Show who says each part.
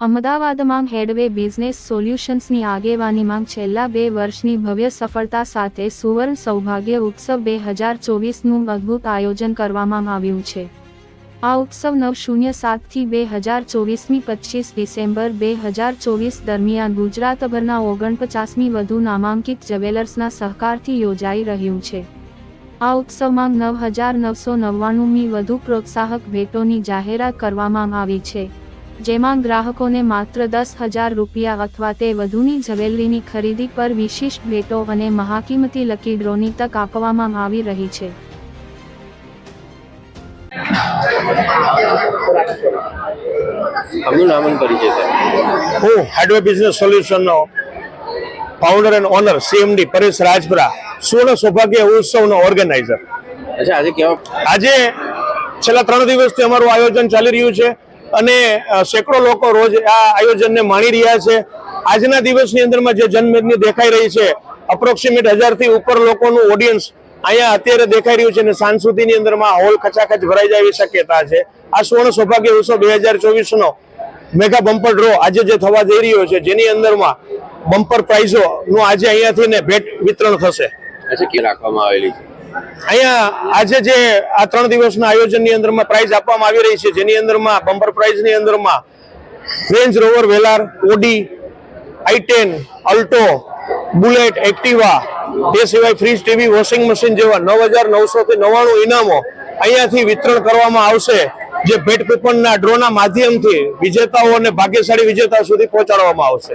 Speaker 1: અમદાવાદમાં હેડવે બિઝનેસ સોલ્યુશન્સની આગેવાનીમાં છેલ્લા બે વર્ષની ભવ્ય સફળતા સાથે સુવર્ણ સૌભાગ્ય ઉત્સવ બે હજાર ચોવીસનું અદ્ભુત આયોજન કરવામાં આવ્યું છે. આ ઉત્સવ નવ શૂન્ય સાતથી બે હજાર ચોવીસમી પચીસ ડિસેમ્બર બે હજાર ચોવીસ દરમિયાન ગુજરાતભરના ઓગણપચાસમી વધુ નામાંકિત જ્વેલર્સના સહકારથી યોજાઈ રહ્યું છે. આ ઉત્સવમાં નવ હજાર નવસો નવ્વાણુંમી વધુ પ્રોત્સાહક ભેટોની જાહેરાત કરવામાં આવી છે. જેમાં ગ્રાહકોને માત્ર દસ હજાર રૂપિયા અથવા તે વધુની જવેલરીની ખરીદી પર વિશિષ્ટ ભેટો અને મહાકિંમતી લકી ડ્રોની તક આપવામાં આવી રહી છે.
Speaker 2: આપનું નામ પરિચય સાહેબ
Speaker 3: હું hardware business સોલ્યુશનનો founder and owner CMD Paresh Rajpara સુવર્ણ સૌભાગ્ય ઉત્સવનો ઓર્ગેનાઇઝર
Speaker 2: અચ્છા આજે કેવા
Speaker 3: આજે છેલ્લા ત્રણ દિવસથી અમારું આયોજન ચાલી રહ્યું છે. અને સેંકડો લોકો રોજ આ આયોજનને માણી રહ્યા છે. આજના દિવસની અંદરમાં જે જનમેદની દેખાઈ રહી છે અપ્રોક્સિમેટ હજારથી ઉપર લોકોનું ઓડિયન્સ અહીંયા અત્યારે દેખાઈ રહ્યું છે અને સાંજ સુધીની અંદરમાં હોલ ખચાખચ ભરાઈ જાય એવી શક્યતા છે. આ સુવર્ણ સૌભાગ્ય ઉત્સવ બે હજાર ચોવીસનો મેગા બમ્પર ડ્રો આજે જે થવા જઈ રહ્યો છે, જેની અંદરમાં બમ્પર પ્રાઇઝોનું આજે અહીંયાથી ને ભેટ વિતરણ થશે.
Speaker 2: રાખવામાં આવેલી છે?
Speaker 3: અહીંયા આજે જે આ ત્રણ દિવસના આયોજનની અંદરમાં પ્રાઇઝ આપવામાં આવી રહી છે, જેની અંદરમાં બમ્પર પ્રાઇઝની અંદરમાં Range Rover Velar Audi I ten Alto Bullet Activa તે સિવાય ફ્રીજ ટીવી વોશિંગ મશીન જેવા નવ હજાર નવસો થી નવ્વાણું ઇનામો અહીંયાથી વિતરણ કરવામાં આવશે, જે ભેટ કૂપનના ડ્રોના માધ્યમથી વિજેતાઓ અને ભાગ્યશાળી વિજેતા સુધી પહોંચાડવામાં આવશે.